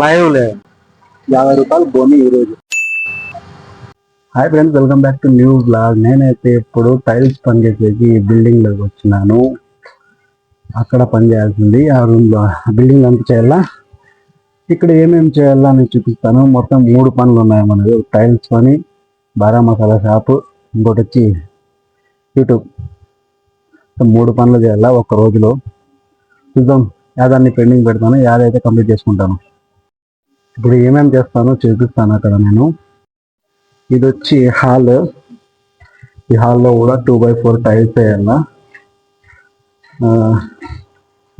Live లే యాభై రూపాయలు బోని ఈ రోజు hi friends welcome back to new blog నేనైతే ఇప్పుడు టైల్స్ పని చేసేకి బిల్డింగ్లోకి వచ్చినాను. అక్కడ పని చేయాల్సింది ఆ రూమ్లో బిల్డింగ్ అంత చేయాలా? ఇక్కడ ఏమేమి చేయాలా నేను చూపిస్తాను. మొత్తం మూడు పనులు ఉన్నాయి మనకు టైల్స్ పని బారా మసాలా షాప్ ఇంకోటి వచ్చి యూట్యూబ్ మూడు పనులు చేయాలా ఒక రోజులో? చూద్దాం. యాదాన్ని పెండింగ్ పెడతాను యాదైతే కంప్లీట్ చేసుకుంటాను. ఇప్పుడు ఏమేమి చేస్తానో చూపిస్తాను అక్కడ నేను. ఇది వచ్చి హాల్. ఈ హాల్లో కూడా టూ బై ఫోర్ టైల్స్ వేయాల?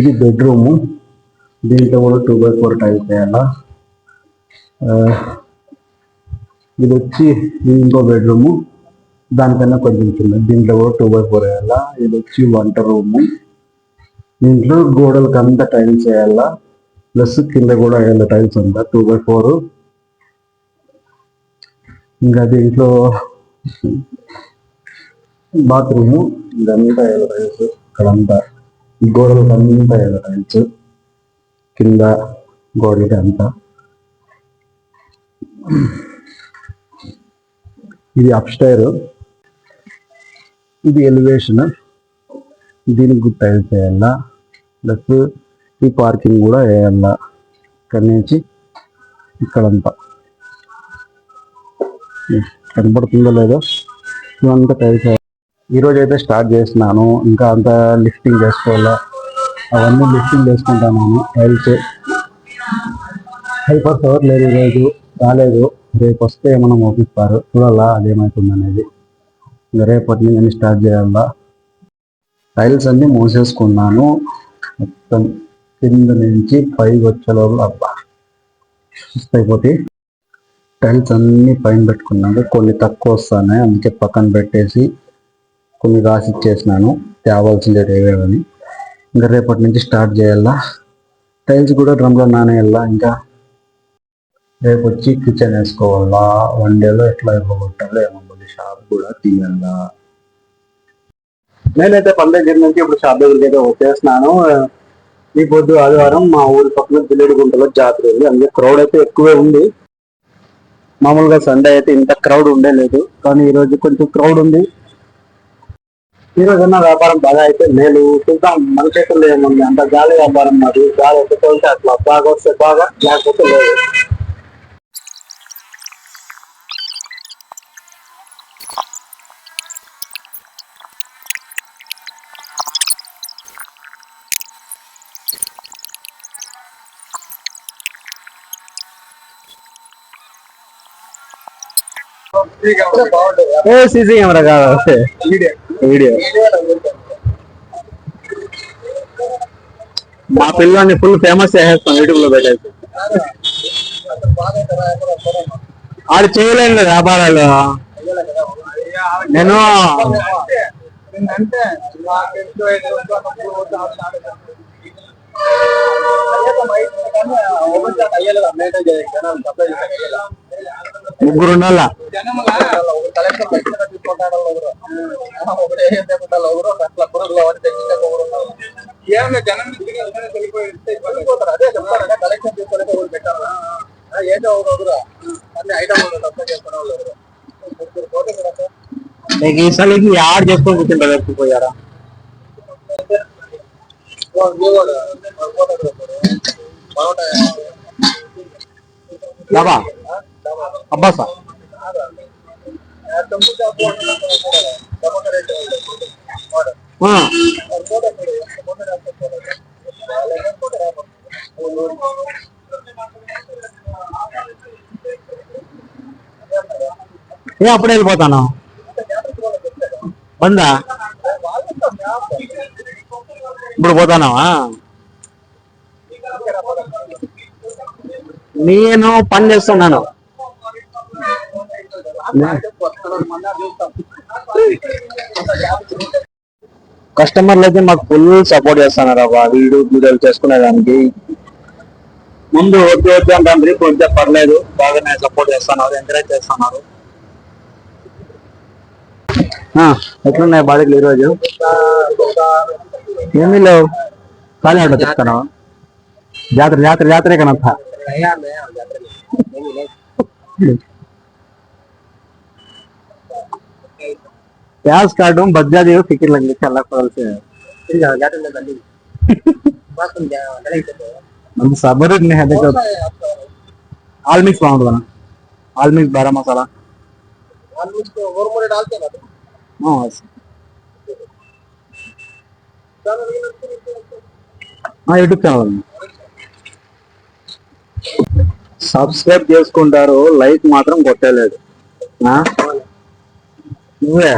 ఇది బెడ్రూము. దీంట్లో కూడా టూ బై ఫోర్ టైల్స్ వేయాల? ఇది వచ్చి ఇది ఇంకో బెడ్రూము. దానికన్నా కొంచెం చిన్న దీంట్లో కూడా టూ బై ఫోర్ వేయాల? ఇది వచ్చి వంట రూము. దీంట్లో గోడలకు అంతా టైల్స్ వేయాలా ప్లస్ కింద కూడా వేయాలి టైల్స్ అంతా టూ బై ఫోర్ ఇంకా దీంట్లో బాత్రూమ్ ఇదంతా వేయాలి టైల్స్ ఇక్కడంతా ఈ గోడలకు అంతా వేయాలి టైల్స్ కింద గోడలకి అంతా. ఇది అప్స్టైర్ ఇది ఎలివేషన్ దీనికి టైల్స్ వేయాలా ప్లస్ ఈ పార్కింగ్ కూడా వేయాలా ఇక్కడి నుంచి ఇక్కడంతా. కనబడుతుందో లేదో ఇవంతా టైల్స్ చేయాలి ఈరోజు అయితే స్టార్ట్ చేసినాను ఇంకా అంత లిఫ్టింగ్ చేసుకోవాలా? అవన్నీ లిఫ్టింగ్ చేసుకుంటాను టైల్స్ హైపర్ పవర్ లేదు ఈరోజు రాలేదు. రేపు వస్తే ఏమైనా మోపిస్తారు. చూడాలా అదేమవుతుంది అనేది ఇంకా రేపటి నుంచి స్టార్ట్ చేయాలా? టైల్స్ అన్ని మూసేసుకున్నాను. మొత్తం కింద నుంచి పైకి వచ్చేలో అబ్బా అయిపోతే టైల్స్ అన్ని పైన పెట్టుకున్నాను. కొన్ని తక్కువ వస్తున్నాయి అందుకే పక్కన పెట్టేసి కొన్ని రాసి ఇచ్చేసినాను. తేవాల్సిందే ఏవేవని ఇంకా రేపటి నుంచి స్టార్ట్ చేయాలా? టైల్స్ కూడా డ్రమ్లో నానేయాలా? ఇంకా రేపు వచ్చి కిచెన్ వేసుకోవాలా? వన్ డేలో ఎట్లా ఇవ్వగొట్టాలో ఏమో షాప్ కూడా తీయాలా? నేనైతే పని దగ్గర నుంచి ఇప్పుడు షాప్ దగ్గరికి అయితే వచ్చేస్తున్నాను ఈ పొద్దు ఆదివారం మా ఊరి పక్కన బిల్లెడిగుంటలో జాతర ఉంది. అందుకే క్రౌడ్ అయితే ఎక్కువే ఉంది. మామూలుగా సండే అయితే ఇంత క్రౌడ్ ఉండే లేదు కానీ ఈరోజు కొంచెం క్రౌడ్ ఉంది. ఈ రోజున్న వ్యాపారం బాగా అయితే మేలు. చూద్దాం. మన చేతుల్లో ఏముంది? అంత గాలి వ్యాపారం మాది. గాలి అయితే తోలితే అట్లా బాగా వస్తే బాగా లేకపోతే లేదు. ఏ సీసీ కెమెరా కాదు వీడియో. మా పిల్లని ఫుల్ ఫేమస్ చేసేస్తాం యూట్యూబ్లో పెట్టేసి. ఆడు చేయలేను వ్యాపారాలు. నేను ముగ్గురు ఉండాల ఏమన్నా ముగ్గురు పోతే నీకు ఈసారికి ఆడు చేసుకొని కూర్చుంటారు ఎక్కిపోయారా బాబా అబ్బాసా ఆ, ఏ అప్పుడే వెళ్ళిపోతాను. బందా? ఇప్పుడు పోతానావా? నేను పని చేస్తున్నాను. కస్టమర్లు అయితే మాకు ఫుల్ సపోర్ట్ చేస్తున్నారు అబ్బా. వీడు వీడియోలు చేసుకునే దానికి ముందు ఓకే ఓకే అంటే కొంచెం పర్లేదు. బాగానే సపోర్ట్ చేస్తున్నారు. ఎంకరేజ్ చేస్తున్నారు. ఎట్లున్నాయి బాడీలు ఈరోజు? ఏమీ లేవు. కానీ ఆటో చెప్తాను జాతర జాతర జాతరే కనత प्याज काटूं बज्जा दियो फिक्र लग गई अल्लाह फल से మన సబర్ హెడేక్ ఆల్ మిక్స్ బాగుంటుంది ఆల్ మిక్స్ బారా మసాలా और मोरे डालते ना యూట్యూబ్ ఛానల్ సబ్స్క్రైబ్ చేసుకుంటారు లైక్ మాత్రం కొట్టలేదు ఆ? నువ్వే?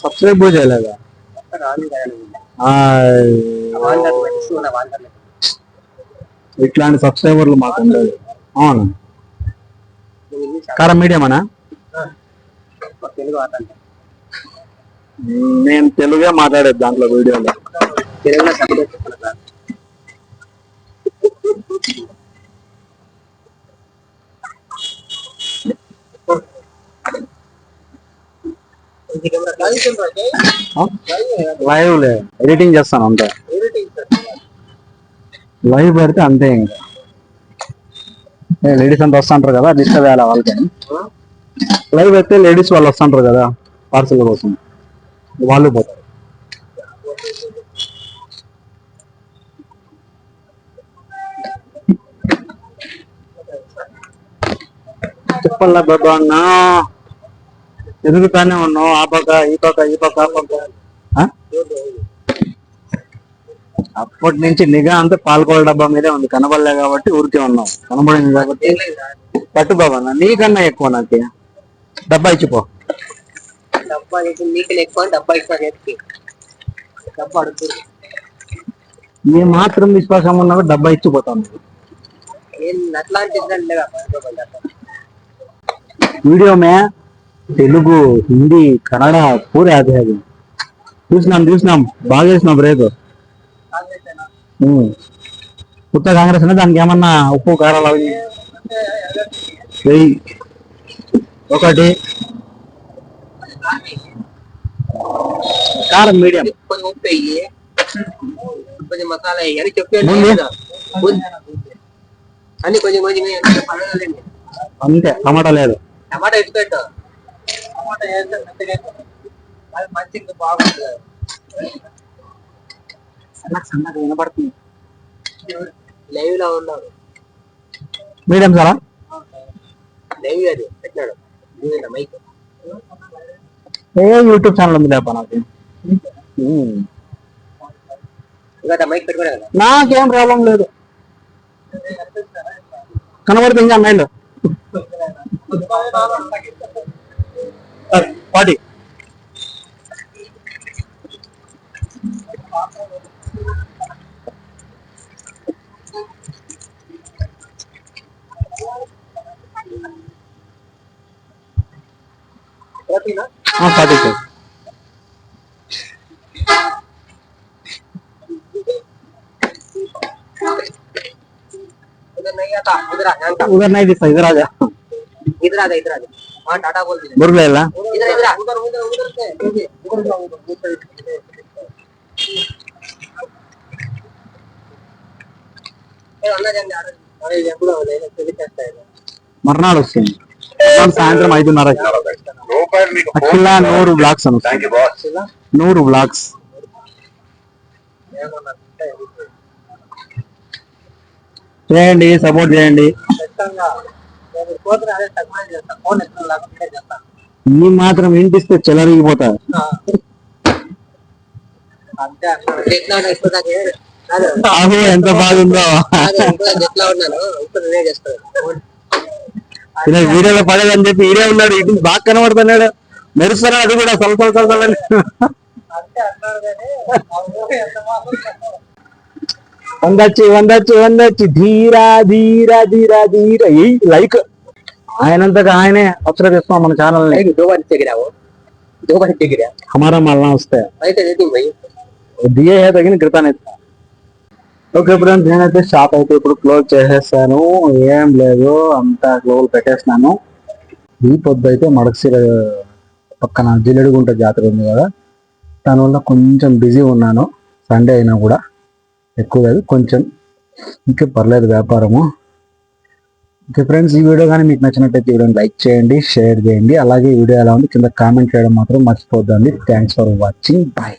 సబ్స్క్రైబ్ కూడా చేయలేదా? ఇట్లాంటి సబ్స్క్రైబర్లు మాకు ఉండదు. అవును? కారం మీడియం అనా తెలుగు నేను తెలుగే మాట్లాడేది దాంట్లో వీడియోలో. తెలుగులో సబ్జెక్ట్ చెప్పాలి లైవ్ లే. ఎడిటింగ్ చేస్తాను అంతే. లైవ్ పెడితే అంతే ఇంకా. లేడీస్ అంతా వస్తుంటారు కదా డిస్టర్బ్ అయ్యాలి వాళ్ళకి. లైవ్ పెడితే లేడీస్ వాళ్ళు వస్తుంటారు కదా పార్సల్ కోసం. వాళ్ళు పోతారు. చెప్పల్లా బాబా అన్న? ఎదుగుతానే ఉన్నాం ఆ పక్క ఈ పక్క ఈ పక్క ఆ పక్క. అప్పటి నుంచి నిఘా అంతా పాల్గొల డబ్బా మీదే ఉంది. కనబడలే కాబట్టి ఊరికే ఉన్నాం కనబడింది కాబట్టి పట్టు బాబా నీకన్నా ఎక్కువ నాకు. డబ్బా ఇచ్చిపో. డబ్బా ఎక్కువ డబ్బా ఏ మాత్రం విశ్వాసం ఉన్నా డబ్బా ఇచ్చిపోతాను. వీడియో మే తెలుగు హిందీ కన్నడ పూరే అదే అది చూసినాం చూసినాం బాగా చేసినాం బ్రేక్ కొత్త కాంగ్రెస్ అంటే దానికి ఏమన్నా ఉప్పు కారాలు అవి వెయ్యి ఒకటి కారం మీడియం కొంచెం ఉప్పు వెయ్యి కొంచెం మసాలా వెయ్యి అని చెప్పాను ముందు? కదా. ముందు. అన్ని కొంచెం కొంచెం వేయండి. అంటే పర్వాలేదండి. అంతే టమాటా లేదు టమాటా ఎత్తు పెట్టు వేస్తే మెత్తగా బాగుంటుంది. సన్నగా లైవ్లో ఉన్నాడు. మీడియం సారా? లైవ్ అది మైక్. ఏ యూట్యూబ్ ఛానల్ ఉంది లేపా నాకు? మైక్ నాకేం ప్రాబ్లం లేదు. కనబడుతుంది అమ్మాయిలు. Eh, pade ah pade sir udah naik ya, aja udah naik aja udah naik aja udah naik ಬುರ್ಗ್ಲ మర్నాడు వస్తుంది. సాయంత్రం ఐదున్నర అఖిల నూరు బ్లాక్స్ నూరు బ్లాక్స్. చేయండి సపోర్ట్ చేయండి. ఈ మాత్రం వినిపిస్తే చెలరిగిపోతా. ఎంత బాగుందో. ఇలా వీడియోలో పడేదని చెప్పి ఈడే ఉన్నాడు. ఇది బాగా కనబడుతున్నాడు. మెరుస్తున్నాడు అది కూడా. సొల వందచ్చి వందచ్చి వందచ్చి ధీరా ధీరా ధీరా ధీరా ఈ లైక్ ఆయనంతగా ఆయనే సబ్స్క్రైబ్ చేస్తున్నాం మన ఛానల్ ని दो बार से गिरा वो दो बार से गिरा हमारा मालना వస్తాయి भाई तो देती भाई దియే హే తగిన కృతాన్ని ఓకే ఫ్రెండ్స్ నేనైతే షాప్ అయితే ఇప్పుడు క్లోజ్ చేసేస్తాను ఏం లేదు అంతా క్లోజ్ పెట్టేస్తున్నాను ఈ పొద్దు అయితే మడకసిర పక్కన జిల్లెడుగుంట జాతర ఉంది కదా దానివల్ల కొంచెం బిజీ ఉన్నాను సండే అయినా కూడా ఎక్కువ కాదు కొంచెం. ఇంకా పర్లేదు వ్యాపారము. ఓకే ఫ్రెండ్స్ ఈ వీడియో కానీ మీకు నచ్చినట్టయితే ఈ వీడియోని లైక్ చేయండి షేర్ చేయండి. అలాగే వీడియో ఎలా ఉంది కింద కామెంట్ చేయడం మాత్రం మర్చిపోద్దండి. Thanks for watching. బాయ్.